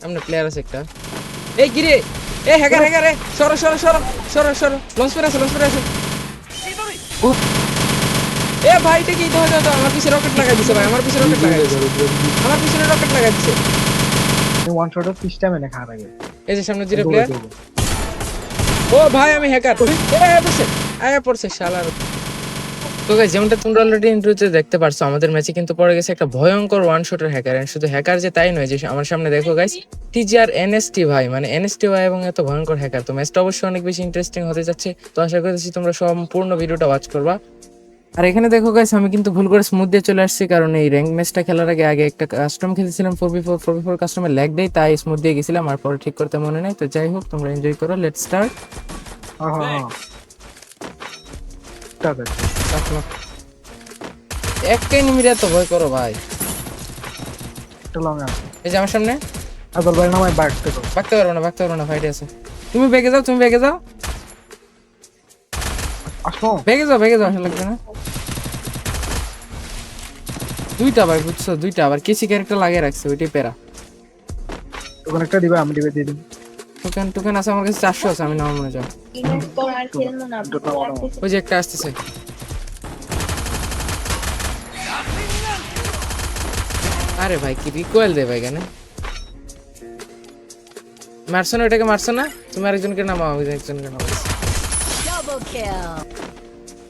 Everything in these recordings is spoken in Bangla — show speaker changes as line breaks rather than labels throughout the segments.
সামনে প্লেয়ার আছে একটা এই গিরে এই হ্যাকার হ্যাকার এই সরো সরো সরো সরো সরো লঞ্চ পেরে আছে লঞ্চ আছে ও এ ভাই এটা কি দাও দাও আমার পিছে রকেট লাগাই দিছে ভাই আমার পিছে রকেট লাগাই দিছে। আমার পিছনে রকেট লাগাই দিছে।
ওয়ান শটের সিস্টেম এনে খাওয়া লাগে।
এই যে সামনে জিরো প্লেয়ার ও ভাই আমি হ্যাকার এ পড়ছে আয়া পড়ছে শালার। তো গাইস যেমনটা তোমরা অলরেডি ইন্ট্রোতে দেখতে পারছ, আমাদের ম্যাচে কিন্তু পড়ে গেছে একটা ভয়ঙ্কর ওয়ান শটের হ্যাকার শুধু হ্যাকার যে তাই নয়, যে আমার সামনে দেখো গাইস টিজিআর এনএসটি ভাই মানে এনএসটি ভাই এবং এত ভয়ঙ্কর হ্যাকার তো ম্যাচটা অবশ্যই অনেক বেশি ইন্টারেস্টিং হতে যাচ্ছে। তো আশা করতেছি তোমরা সম্পূর্ণ ভিডিওটা ওয়াচ করবা। আর এখানে দেখো গাইস আমি কিন্তু ভুল করে স্মুথ দিয়ে চলে আসছি, কারণ এই র্যাঙ্ক ম্যাচটা খেলার আগে আগে একটা কাস্টম খেলেছিলাম four B four four B four কাস্টমের lag দেয় তাই স্মুথ দিয়ে গেছিলাম, আর পরে ঠিক করতে মনে নেই। তো যাই হোক, তোমরা এনজয় করো লেট স্টার্ট
হ্যাঁ হ্যাঁ হ্যাঁ ঠিক আছে
একটাই নিমিরে এত ভয় করো ভাই।
একটা
এই যে আমার সামনে।
আদর ভাই নামাই ব্যাক থেকে
ভাগতে পারব না ভাগতে পারব না ফাইটে আছে। তুমি বেগে যাও তুমি বেগে যাও।
আসো।
বেগে যাও বেগে যাও আসা লাগবে না। দুইটা ভাই বুঝছ দুইটা। আবার কেসি ক্যারেক্টার লাগিয়ে রাখছে ওইটাই পেরা
তখন একটা দিবে আমি দিবে দিয়ে দিন
টোকেন টোকেন আছে আমার কাছে চারশো আছে আমি নামার মনে যাও ওই যে একটা আসতেছে। আরে ভাই কি রিকোয়েল দে ভাই কেন মারছো না ওটাকে মারছো না? তুমি আরেকজনকে নামাও আমি একজনকে নামাও.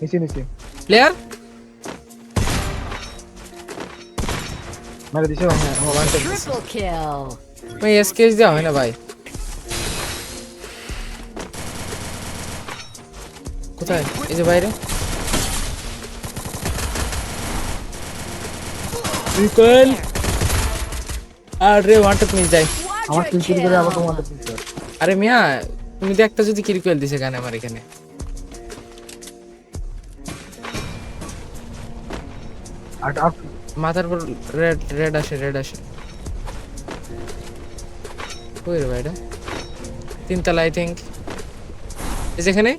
নিচে নিচে।
প্লেয়ার
মেরে দিছে
হ্যাঁ আমার. ভাই এসকেস দেওয়া হয় না ভাই। কোথায়? এই যে বাইরে। রিকয়েল আর মিস যাই।
আমার তিন চুরি করে আবার তোমার দিচ্ছে
আরে মিয়া তুমি তো একটা যদি কিরিকুয়েল দিছে গানে আমার এখানে। মাথার উপর রেড রেড আসে রেড আসে। কই রে ভাইটা? তিনতলা আই থিঙ্ক যেখানে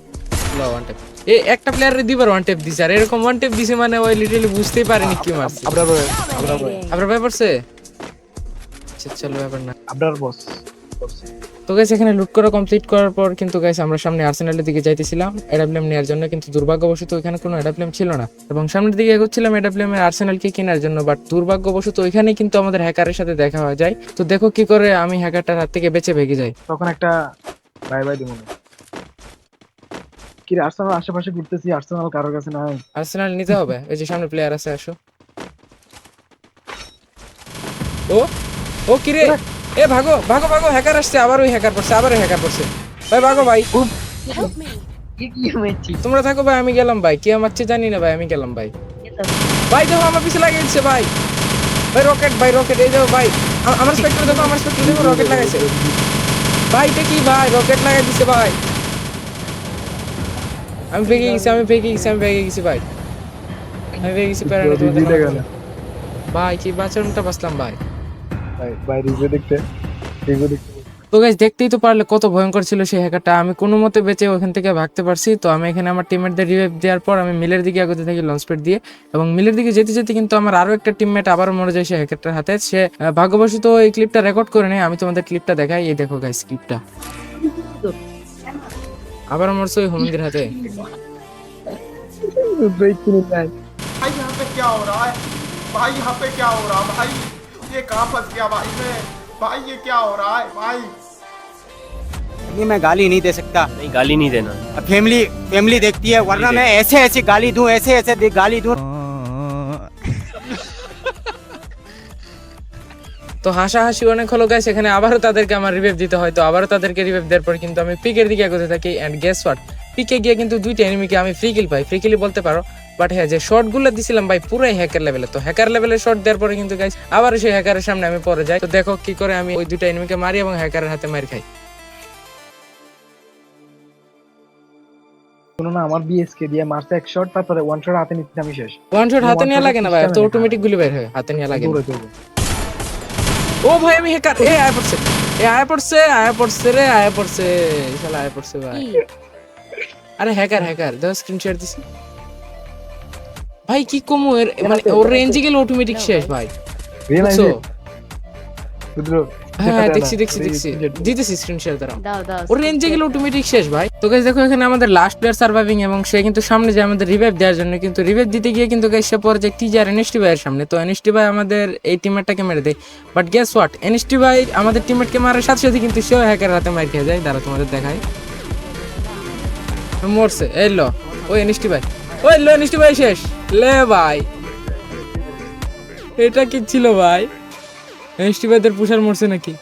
ল ওয়ান টেপ এ একটা প্লেয়ারের দিবার ওয়ান টেপ দিছে আর এরকম ওয়ান টেপ দিছে মানে ওই লিটারালি বুঝতেই পারেনি কি মারছে।
আবরার
Dominating.
আপনার ব্যাপার পড়ছে? আচ্ছা চলো ব্যাপার না।
আবরার বস
তো গাইস এখানে লুট করা কমপ্লিট করার পর কিন্তু গাইস আমরা সামনে আর্সেনালের দিকে যাইতেছিলাম। এডাব্লিউএম নেওয়ার জন্য কিন্তু দুর্ভাগ্যবশত ওইখানে কোনো এডাব্লিউএম ছিল না। এবং সামনের দিকে এগোচ্ছিলাম এডাব্লিউএম এর আর্সেনালকে কেনার জন্য বাট দুর্ভাগ্যবশত ওইখানে কিন্তু আমাদের হ্যাকারের সাথে দেখা হয়ে যায়। তো দেখো কি করে আমি হ্যাকারটার হাত থেকে বেঁচে ভেগে যাই।
তখন একটা বাই বাই দিব না কি রে আর্সেনাল আশেপাশে ঘুরতেছি আর্সেনাল কারোর কাছে নাই।
আর্সেনাল নিতে হবে? ওই যে সামনে প্লেয়ার আছে আসো। ও ও কি রে? এ ভাগো ভাগো ভাগো হ্যাকার আসছে আবার ওই হ্যাকার পড়ছে আবার ওই হ্যাকার পড়ছে। ভাই ভাগো ভাই। তোমরা থাকো ভাই আমি গেলাম ভাই। কি আমার চেয়ে জানি না ভাই আমি গেলাম ভাই। ভাই দেখো আমার পিছে লাগিয়ে দিচ্ছে ভাই। ভাই রকেট ভাই রকেট এই দেখো ভাই। আমার স্পেক্টর দেখো আমার স্পেক্টর দেখো রকেট লাগাইছে। ভাই এটা কি ভাই রকেট লাগাই দিছে ভাই। আমি ভেগে গেছি আমি ভেগে গেছি আমি ভেগে গেছি ভাই আমি ভেগে গেছি ভাই কি বাঁচারটা বাঁচলাম ভাই
ভাই দেখতে। দেখতে।
তো গাইজ দেখতেই তো পারলে কত ভয়ঙ্কর ছিল সেই হ্যাকারটা আমি কোনো মতে বেঁচে ওখান থেকে ভাগতে পারছি। তো আমি এখানে আমার টিমমেটদের রিভাইভ দেওয়ার পর আমি মিলের দিকে এগোতে থাকি লঞ্চ প্যাড দিয়ে। এবং মিলের দিকে যেতে যেতে কিন্তু আমার আরও একটা টিমমেট আবারও মরে যায় সেই হ্যাকারটার হাতে। সে ভাগ্যবশত এই ক্লিপটা রেকর্ড করে নেই আমি তোমাদের ক্লিপটা দেখাই। এই দেখো গাইজ ক্লিপটা আবার মরছে ওই হোমন্দির হাতে
ব্রেক কিনে নাই
भाई यहाँ पे क्या हो रहा है भाई यहाँ पे क्या हो रहा है भाई ये कहाँ फंस गया भाई मैं भाई ये क्या हो रहा है भाई
नहीं मैं गाली नहीं दे सकता
नहीं गाली नहीं देना
अब फैमिली फैमिली देखती है वरना मैं ऐसे ऐसे गाली दूं ऐसे ऐसे दे- गाली दूं
তো হাসাহাসি অনেক হলো গাইস এখানে আবারও তাদেরকে আমার রিভাইভ দিতে হয়। তো আবারও তাদেরকে রিভাইভ দেওয়ার পর কিন্তু আমি পিকের দিকে এগোতে থাকি অ্যান্ড গেস হোয়াট পিকে গিয়ে কিন্তু দুইটা এনিমিকে আমি ফ্রি কিল পাই। ফ্রি কিলই বলতে পারো বাট হ্যাঁ যে শর্টগুলো দিছিলাম ভাই পুরাই হ্যাকার লেভেলে তো হ্যাকার লেভেলে শর্ট দেওয়ার পরে কিন্তু গাইস আবার সেই হ্যাকারের সামনে আমি পরে যাই। তো দেখো কি করে আমি ওই দুইটা এনিমিকে মারি এবং হ্যাকারের হাতে মারি খাই।
শুনো না আমার বিএসকে দিয়ে মারছে এক শট তারপরে ওয়ান শট হাতে নিতে আমি শেষ।
ওয়ান শট হাতে
shot
লাগে না ভাই তো অটোমেটিক গুলি বের হয় হাতে নেওয়া লাগে ও ভাই আমি হ্যাকার এ আয় পড়ছে। এ আয় পড়ছে আয় পড়ছে রে আয় পড়ছে। শালা আয় পড়ছে ভাই. আরে হ্যাকার হ্যাকার দাও স্ক্রিন শেয়ার দিছি। ভাই কি কম এর মানে ওর রেঞ্জে গেলে অটোমেটিক শেষ ভাই।
রিয়েলাইজ
বুঝছ? হ্যাঁ দেখছি দেখছি দেখছি। দিতেছি স্ক্রিনশট দাঁড়াও। ওর রেঞ্জে গেলে অটোমেটিক শেষ ভাই। তো গাইস দেখো এখানে আমাদের লাস্ট প্লেয়ার সার্ভাইভিং এবং সে কিন্তু সামনে যায় আমাদের রিভাইভ দেওয়ার জন্য কিন্তু রিভাইভ দিতে গিয়ে কিন্তু গাইস সে পরে যে টিজার এনএসটি ভাইয়ের সামনে তো এনএসটি ভাই আমাদের এই টিমমেটটাকে মেরে দেয়। বাট গেস হোয়াট এনএসটি ভাই আমাদের টিমমেটকে মারার সাথে সাথে কিন্তু সেও হ্যাকের হাতে মার খেয়ে যায়। দাঁড়া তোমাদের দেখাই। মরছে। এই লো। ওই এনএসটি ভাই। ওই লো এনএসটি ভাই শেষ। লে ভাই। এটা কি ছিল ভাই? এনএসটি ভাইদের পুষার মরছে নাকি?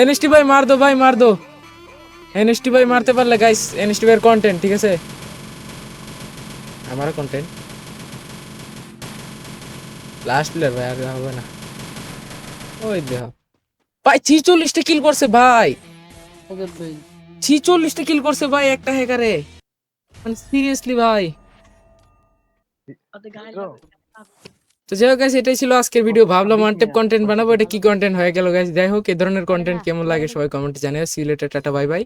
এনএসটি ভাই মার দো ভাই মার দো। এনএসটি ভাই মারতে পারলে গাইস এনএসটি ভাইয়ের কন্টেন্ট ঠিক আছে? আমারও কন্টেন্ট লাস্ট প্লেয়ার ভাই আর হবে না। ওই দেহ। ভাই ছিচল্লিশটা কিল করছে ভাই। ছিচল্লিশটা কিল করছে ভাই একটা হ্যাকারে মানে সিরিয়াসলি ভাই। তো যাই হোক এটাই ছিল আজকের ভিডিও ভাবলাম ওয়ান টেপ কন্টেন্ট বানাবো এটা কি কন্টেন্ট হয়ে গেল গাছ যাই হোক এই ধরনের কন্টেন্ট কেমন লাগে সবাই কমেন্টে জানিয়ে সিলেটেড টাটা বাই বাই